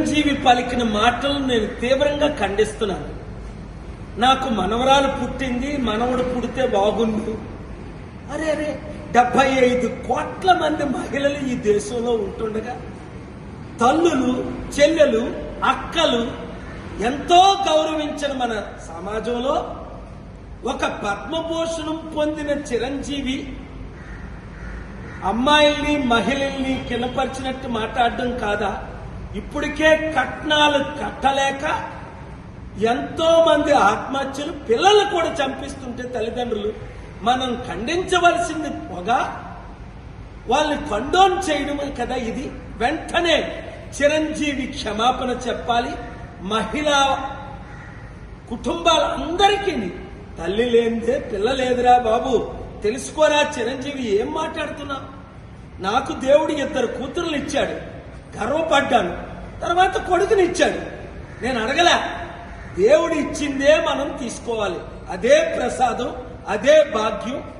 చిరంజీవి పలికిన మాటలు నేను తీవ్రంగా ఖండిస్తున్నాను. నాకు మనవరాలు పుట్టింది మనవడు పుడితే బాగుండు. అరే అరే డెబ్బై ఐదు కోట్ల మంది మహిళలు ఈ దేశంలో ఉంటుండగా తల్లులు చెల్లెలు అక్కలు ఎంతో గౌరవించిన మన సమాజంలో ఒక పద్మభూషణం పొందిన చిరంజీవి అమ్మాయిల్ని మహిళల్ని కినపరిచినట్టు మాట్లాడడం కాదా? ఇప్పటికే కట్నాలు కట్టలేక ఎంతో మంది ఆత్మహత్యలు పిల్లలు కూడా చంపిస్తుంటే తల్లిదండ్రులు మనం ఖండించవలసింది పొగ. వాళ్ళని కండోన్ చేయడమే కదా ఇది. వెంటనే చిరంజీవి క్షమాపణ చెప్పాలి. మహిళా కుటుంబాలందరికీ తల్లి లేనిదే పిల్ల లేదురా బాబు. తెలుసుకోరా చిరంజీవి ఏం మాట్లాడుతున్నావు నాకు దేవుడు ఇద్దరు కూతుర్లు ఇచ్చాడు. గర్వపడ్డాను. తర్వాత కొడుకుని ఇచ్చాడు. నేను అడగలే దేవుడు ఇచ్చిందే మనం తీసుకోవాలి. అదే ప్రసాదం అదే భాగ్యం